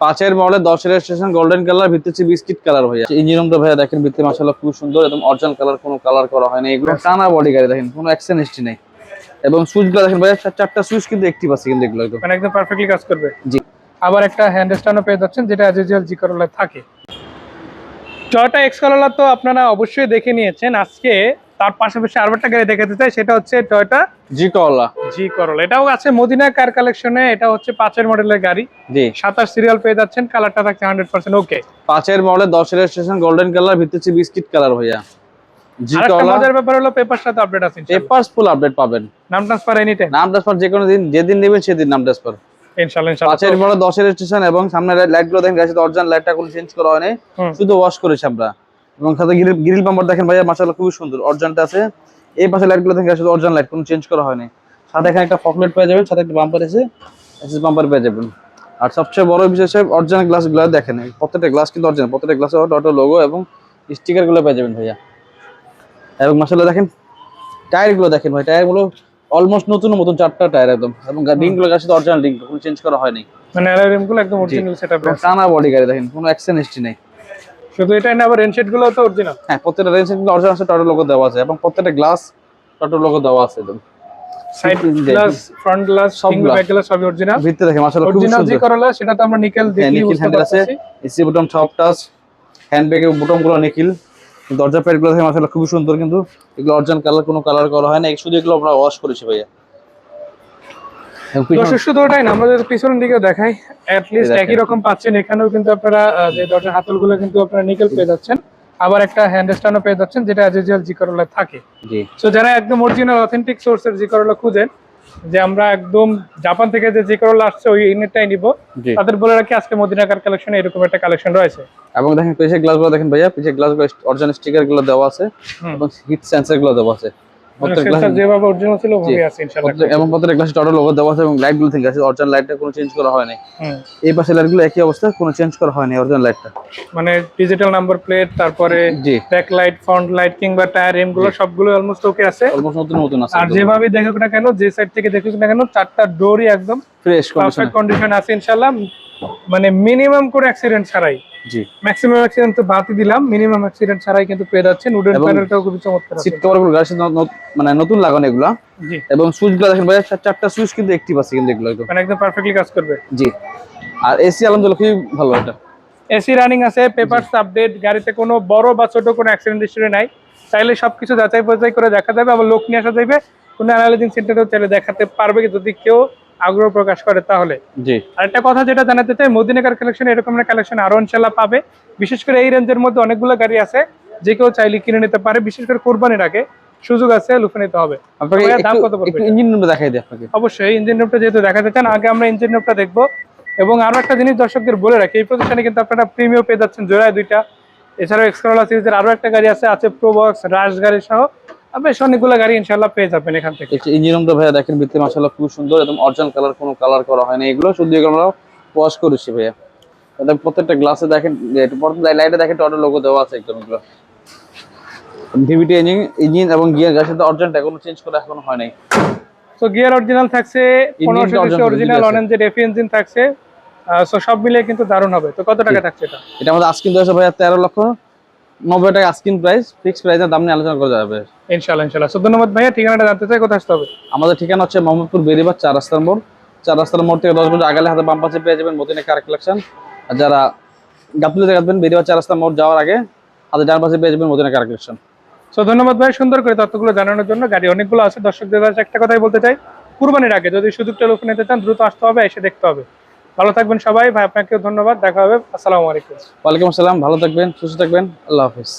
পাঁচের মডেল দশের station golden colour ভিতরে হচ্ছে বিস্কিট কালার ভাইয়া। ইঞ্জিন রুমটা ভাইয়া দেখেন ভিতরে মাসাল্লাহ খুব সুন্দর একদম অর্জন কালার কোনো কালার করা হয়নি এগুলো টানা বডি গাড়ি দেখেন কোনো অ্যাকশন হিস্ট্রি নেই। এবং সুইচগুলো দেখেন ভাইয়া চার- চারটা সুইচ কিন্তু একটিভ আছে কিন্তু এগুলো একদম। মানে একদম পারফেক্টলি কাজ করবে। জি। আবার একটা হ্যান্ড স্ট্যান্ডও পেয়ে যাচ্ছেন যেটা অ্যাজ ইউজুয়াল জি করোলায় থাকে। টয়োটা এক্স করোলা তো আপনারা অবশ্যই দেখে নিয়েছেন। আজকে তার পাশাপাশি আরও একটা গাড়ি দেখাতে চাই সেটা হচ্ছে টয়োটা জি কলা জি করোলা। এটাও আছে মদিনা কার কালেকশনে এটা হচ্ছে পাঁচের মডেলের গাড়ি। জি। সাতাশ সিরিয়াল পেয়ে যাচ্ছেন কালারটা থাকছে হান্ড্রেড পার্সেন্ট ওকে পাঁচের মডেল দশের স্টেশন গোল্ডেন কালার ভিতরে বিস্কিট কালার ভাইয়া। জি আরেকটা মজার ব্যাপার হলো পেপার সাথে আপডেট আছে ইনশাআল্লাহ। ফুল আপডেট পাবেন। নাম ট্রান্সফার এনি টাইম নাম ট্রান্সফার যে কোনো দিন যেদিন নেবেন সেদিন নাম ট্রান্সফার ইনশাআল্লাহ পাঁচের মডেল দশের স্টেশন এবং সামনে লাইটগুলো দেখেন গাড়িতে অরিজিনাল লাইটটা কোনো চেঞ্জ করা হয়নি। শুধু ওয়াশ করেছি আমরা। এবং সাথে গ্রিল গ্রিল পাম্পার দেখেন ভাইয়া মাশাআল্লাহ খুবই সুন্দর। অরিজিনালটা আছে। এই পাশে লাইটগুলো দেখেন শুধু অরিজিনাল লাইট কোনো চেঞ্জ করা হয়নি। সাথে এখানে একটা ফকলেট পেয়ে যাবেন সাথে একটা বাম্পার আছে এসএস বাম্পার পেয়ে যাবেন। আর সবচেয়ে বড় বিষয় হচ্ছে অরিজিনাল গ্লাসগুলো দেখেন প্রত্যেকটা গ্লাস কিন্তু অরিজিনাল প্রত্যেকটা গ্লাসে অটো লোগো এবং স্টিকারগুলো পেয়ে যাবেন ভাইয়া। এবং মাশাআল্লাহ দেখেন টায়ারগুলো দেখেন ভাই টায়ারগুলো অলমোস্ট নতুন মতন চারটা টায়ার একদম। এবং রিংগুলো গাছের অরিজিনাল রিং কোনো চেঞ্জ করা হয়নি। মানে অ্যালারিমগুলো একদম অরিজিনাল সেটআপ টানা বডি গাড়ি দেখেন কোনো অ্যাকশন হিস্ট্রি নেই। শুধু এটাই না আবার রেনশেডগুলো তো অরিজিনাল হ্যাঁ প্রত্যেকটা রেঞ্জ কিন্তু অরিজিনাল আছে টটো লোগো দেওয়া আছে এবং প্রত্যেকটা গ্লাস টটো লোগো দেওয়া আছে একদম সাইড গ্লাস ফ্রন্ট গ্লাস সব। ব্যাক গ্লাস সবই অরিজিনাল ভিতরে দেখেন মাশাআল্লাহ খুব অরিজিনাল জি সুন্দর। করলা সেটা তো আমরা নিকেল দেখি নিকেল হ্যান্ডেল আছে এসি বুটন টপ টাচগুলো নিকিল দরজা প্যাডগুলো দেখেন মাশাআল্লাহ খুব সুন্দর কিন্তু। এগুলো অরিজিনাল কালার কোনো কালার করা হয় না শুধু এগুলো আমরা ওয়াশ করেছি ভাইয়া। দর্শক শুধু ওটাই না আমরা পিছনের দিকে দেখাই। অ্যাট একই রকম পাচ্ছেন। এখানেও কিন্তু আপনারা যে দরজার হাতলগুলো কিন্তু আপনারা নিকেল পেয়ে যাচ্ছেন। আবার একটা হ্যান্ড স্ট্যান্ডও পেয়ে যাচ্ছেন যেটা অ্যাজ ইউজুয়াল জি। থাকে সো যারা একদম অরিজিনাল অথেন্টিক সোর্সের খুঁজেন যে আমরা একদম জাপান থেকে যে জি করলা আসছে ওই ইউনিটটাই নিব। তাদের বলে রাখি আজকে মদিনাকার কালেকশন এরকম একটা কালেকশন রয়েছে। এবং দেখেন পিছের গ্লাসগুলো দেখেন ভাইয়া পিছের গ্লাসগুলো অরিজিনাল স্টিকারগুলো দেওয়া আছে এবং হিট সেন্সরগুলো দেওয়া আছে। যেভাবে অরিজিনাল ছিল ওভাবেই আছে ইনশাআল্লাহ এবং প্রত্যেক গ্লাসে টটো লোগো দেওয়া আছে এবং লাইটগুলো থেকে আছে অরিজিনাল লাইটটা কোনো চেঞ্জ করা হয়নি এই পাশে লাইটগুলো একই অবস্থা কোনো চেঞ্জ করা হয়নি অরিজিনাল লাইটটা মানে ডিজিটাল নাম্বার প্লেট তারপরে ব্যাক লাইট ফ্রন্ট লাইট কিংবা টায়ারগুলো সবগুলো অলমোস্ট ওকে আছে। অলমোস্ট নতুন নতুন আছে আর যেভাবে দেখুক না কেন যে সাইড থেকে দেখুক না কেন চারটা ডোরই একদম ফ্রেশ কন্ডিশন কন্ডিশন আছে ইনশাআল্লাহ। মানে মিনিমাম করে অ্যাক্সিডেন্ট ছাড়াই। জি। ম্যাক্সিমাম অ্যাক্সিডেন্ট তো বাতি দিলাম মিনিমাম অ্যাক্সিডেন্ট ছাড়াই কিন্তু পেয়ে যাচ্ছেন। উডেন প্যানেলটাও খুবই চমৎকার সিট কভার গাড়ির সাথে মানে নতুন লাগানো এগুলা। জি। এবং সুইচ দেখেন ভাইয়া চারটা সুইচ কিন্তু একটিভ আছে কিন্তু এগুলো একদম। মানে একদম পারফেক্টলি কাজ করবে। জি। আর এসি আলহামদুলিল্লাহ খুবই ভালো এটা। এসি রানিং আছে পেপারস আপডেট গাড়িতে কোনো বড় বা ছোট কোনো অ্যাক্সিডেন্ট হিস্টরি নাই। চাইলে সবকিছু যাচাই বাছাই করে দেখা যাবে আবার লোক নিয়ে আসা যাবে কোনো অ্যানালাইজিং সেন্টারেও চাইলে দেখাতে পারবে যদি কেউ আগ্রহ প্রকাশ করে তাহলে। জি। আরেকটা কথা যেটা জানাতে চাই মদিনাকার কালেকশন এরকম কালেকশন আরও ইনশাল্লাহ পাবে। বিশেষ করে এই রেঞ্জের মধ্যে অনেকগুলো গাড়ি আছে যে কেউ চাইলে কিনে নিতে পারে। বিশেষ করে কোরবানির আগে সুযোগ আছে লুফে নিতে হবে। দাম কত পড়বে ইঞ্জিন রুমটা দেখাই দিই আপনাকে। অবশ্যই ইঞ্জিন রুমটা যেহেতু দেখাতে চান আগে আমরা ইঞ্জিন রুমটা দেখব। এবং আরও একটা জিনিস দর্শকদের বলে রাখি এই প্রতিষ্ঠানে কিন্তু আপনারা প্রিমিয়াম পেয়ে যাচ্ছেন জোড়ায় দুইটা। এছাড়াও এক্সকোলা সিরিজের আরও একটা গাড়ি আছে আছে প্রোবক্স রাশ গাড়ি সহ। বেশ অনেকগুলো গাড়ি ইনশাল্লাহ পেয়ে যাবেন এখান থেকে। ইঞ্জিন রুমটা ভাইয়া দেখেন ভিতরে মাশাআল্লাহ খুব সুন্দর একদম অরিজিনাল কালার কোনো কালার করা হয়নি। এগুলো শুধু আমরা ওয়াশ করেছি ভাইয়া। এটা প্রত্যেকটা গ্লাসে দেখেন লাইটে দেখেন টটো লোগো দেওয়া আছে একদম এগুলো। ভিভিটি ইঞ্জিন ইঞ্জিন এবং গিয়ার গাছের সাথে অরিজিনালটা কোনো চেঞ্জ করা এখনও হয় নাই। তো গিয়ার অরিজিনাল থাকছে টা পনেরোশো original, অরিজিনাল আছে। অনেঞ্জের এফি ইঞ্জিন থাকছে। সো সব মিলিয়ে কিন্তু দারুণ হবে। তো কত টাকা থাকছে এটা? এটা আমাদের আস্কিন দশ ভাইয়া তেরো লক্ষ নব্বই টাকা আস্কিন প্রাইস ফিক্স প্রাইসের দাম নিয়ে আলোচনা করা যাবে। ইনশাল্লাহ ইনশাল্লাহ সো ধন্যবাদ ভাইয়া ঠিকানাটা জানতে চাই কোথায় আসতে হবে? আমাদের ঠিকানা হচ্ছে মোহাম্মদপুর বেরিবার চার রাস্তার মোড়। চার রাস্তার মোড় থেকে দশ মিনিট আগালে হাতে বাম পাশে পেয়ে যাবেন মতিনে কার কালেকশন আর যারা গাবতুলিতে গাঁথবেন বেরিবার চার রাস্তার মোড় যাওয়ার আগে হাতে ডান পাশে পেয়ে যাবেন মতিনে কার কালেকশন সো ধন্যবাদ ভাই সুন্দর করে তথ্যগুলো জানানোর জন্য। গাড়ি অনেকগুলো আছে দর্শকদের কাছে একটা কথাই বলতে চাই। কুরবানির আগে যদি সুযোগটা লোক নিতে চান দ্রুত আসতে হবে এসে দেখতে হবে। ভালো থাকবেন সবাই। ভাই, আপনাকেও ধন্যবাদ। দেখা হবে। আসসালামু আলাইকুম। ওয়ালাইকুম আসসালাম। ভালো থাকবেন, সুস্থ থাকবেন। আল্লাহ হাফিজ।